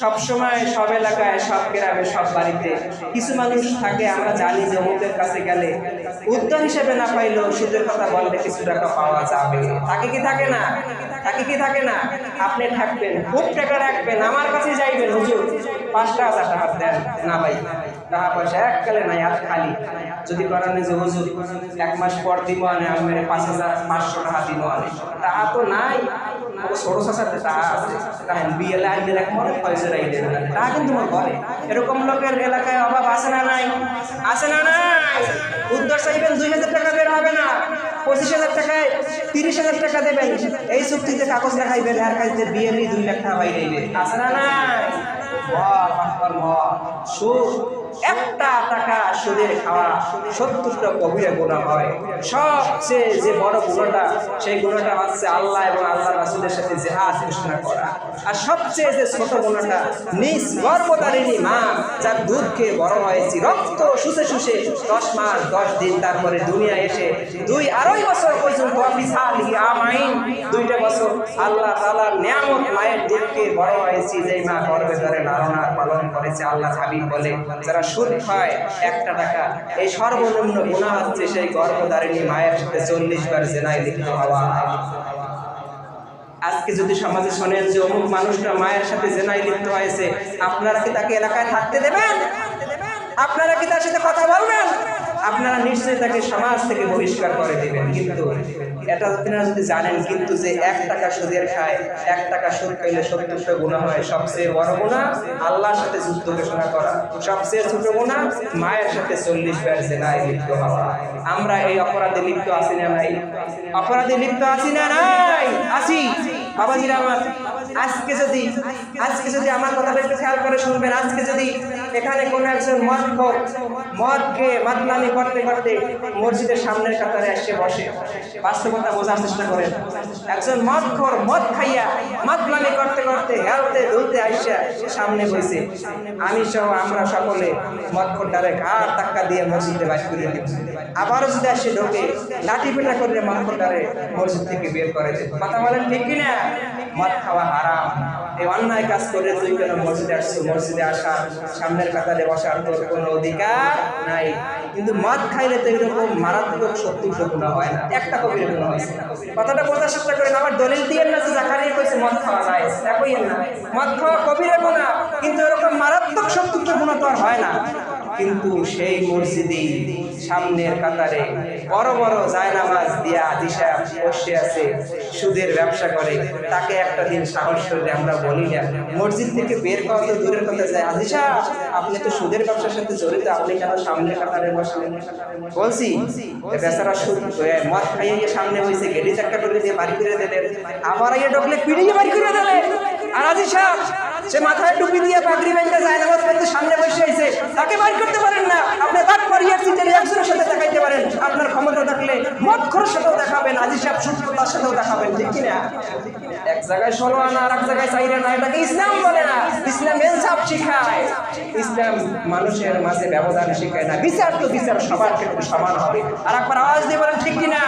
সবসময় সব এলাকায়, সব গ্রামে, সব বাড়িতে। কিছু মানুষ থাকে, আমরা জানি যে অমুকের কাছে গেলে উদ্ধার হিসেবে না পাইলেও সুদের কথা বললে কিছু টাকা পাওয়া যাবে। থাকে কি থাকে না? থাকে কি থাকে না? আপনি থাকবেন, খুব টাকা রাখবেন, আমার কাছে যাইবেন, হুজুর। পাঁচটা হাজার টাকা দেন। না ভাই, টাকা পয়সা এককালে নাই, আর খালি। যদি করেন যে, হুজুর, এক মাস পর দিব আনে, আমি পাঁচ হাজার, পাঁচশো টাকা দিব আনে। টাকা তো নাই। তা কিন্তু আমার করে। এরকম লোকের এলাকায় অভাব আছে না নাই? আছে না নাই? উদ্ধার চাইবেন দুই হাজার টাকা বের না। পঁচিশ হাজার টাকায় তিরিশ হাজার টাকা দেবেন। এই চুক্তিতে কাগজ দেখাইবেন, আর কাছে নিয়ে দুই লাখ টাকা বাইরে আছে না নাই? সুদ, একটা টাকা সুদের খাওয়া সত্তরটা কবিরা গুণা হয়। সবচেয়ে যে বড় গুণাটা সেই গুণাটা হচ্ছে আল্লাহ এবং আল্লাহ রাসুলের সাথে জেহাদ ঘোষণা করা। আর সবচেয়ে যে ছোট গুণাটা নিজ গর্ভধারিণী মা যার দুধ খেয়ে বড় হয়েছি রক্ত শুষে শুষে দশ মাস দশ দিন তারপরে দুনিয়া এসে দুই আড়াই বছর দুইটা বছর আল্লাহ নিয়ামত মায়ের বড় মা ধরে লালনা পালন করেছে। আল্লাহ হাবিব বলে, যারা সুদ খায়, একটা টাকা, এই সর্বনিম্ন হচ্ছে সেই গর্ভধারিণী মায়ের সাথে চল্লিশ বার জেনায় লিপ্ত হওয়া। আজকে যদি সমাজে শোনেন যে অমুক মানুষটা মায়ের সাথে জেনায় লিপ্ত হয়েছে, আপনারা কি তাকে এলাকায় থাকতে দেবেন? আপনারা কি তার সাথে কথা বলবেন? আপনারা নিশ্চয়ই তাকে সমাজ থেকে বহিষ্কার করে দিবেন, কিন্তু এটা আপনারা যদি জানেন, কিন্তু যে এক টাকা সুদের খায়, এক টাকা সুদ খাইলে সত্তরটা গুণা হয়, সবচেয়ে বড় গুণা আল্লাহর সাথে যুদ্ধ ঘোষণা করা। সবচেয়ে ছোট গুণা মায়ের সাথে চল্লিশ বার জেনায় লিপ্ত হওয়া। আমরা এই অপরাধে লিপ্ত আছি না নাই অপরাধে লিপ্ত আছি না নাই? আছি। আমার আজকে যদি আজকে যদি আমার কথাটা একটু খেয়াল করে শুনবেন, আজকে যদি এখানে কোনো একজন মদ মাতলামি করতে করতে মসজিদের সামনের কাতারে এসে বসে। বাস্তবতা বোঝার চেষ্টা করেন। একজন মদ খোর মদ খাইয়া মাতলামি করতে করতে হেলতে ধুলতে আইসা সামনে বসে আমি সহ আমরা সকলে মদ খোর খোরটারে ঘাট ধাক্কা দিয়ে মসজিদে বাইর করে আবারও যদি আসে ঢোকে, লাঠি পিটা করে মদ খোরটারে মসজিদ থেকে বের করে কথা বলেন ঠিক কিনা? কিন্তু এরকম মারাত্মক হয়েছে কথাটা মদ খাওয়া কিন্তু মারাত্মক গুণা তো আর হয় না। কিন্তু সেই মসজিদে সামনের কাতারে বড় বড় জায়নামাজ দিয়া দিশা বসে আছে, সুদের ব্যবসা করে। তাকে একটা দিন সাহস করে আমরা বলি না, মসজিদ থেকে বের করা তো দূরের কথা যায়। আদিশা আপনি তো সুদের ব্যবসার সাথে জড়িত, আপনি কেন সামনের কাতারে বসলেন বলছি বেচারা সুদ মদ খাইয়ে গিয়ে সামনে হয়েছে গেড়ি চারটা করে দিয়ে বাড়ি করে দিলেন। আবার আইয়ে ঢুকলে পিড়িয়ে বাড়ি করে দিলেন। আর আদিশা সে মাথায় টুপি দিয়ে পাগড়ি বেঁধে যায়, নামাজ পড়তে সামনে বসে আইছে তাকে বাইর করতে পারেন না। আপনি বাদ পারিয়ার সিটের একজনের সাথে দেখাইতে পারেন। আপনার ক্ষমতা থাকলে মদ খোরের সাথেও দেখাবেন আজি সাহেব সুস্থতার সাথেও দেখাবেন, ঠিক কিনা? এক জায়গায় ষোলো আনা আর এক জায়গায় চাইরে না এটাকে ইসলাম বলে না। ইসলাম ইনসাফ শিখায়। ইসলাম মানুষের মাঝে ব্যবধান শিখায় না। বিচার তো বিচার, সবার ক্ষেত্রে সমান হবে। আর একবার আওয়াজ দিয়ে বলেন, ঠিক কিনা?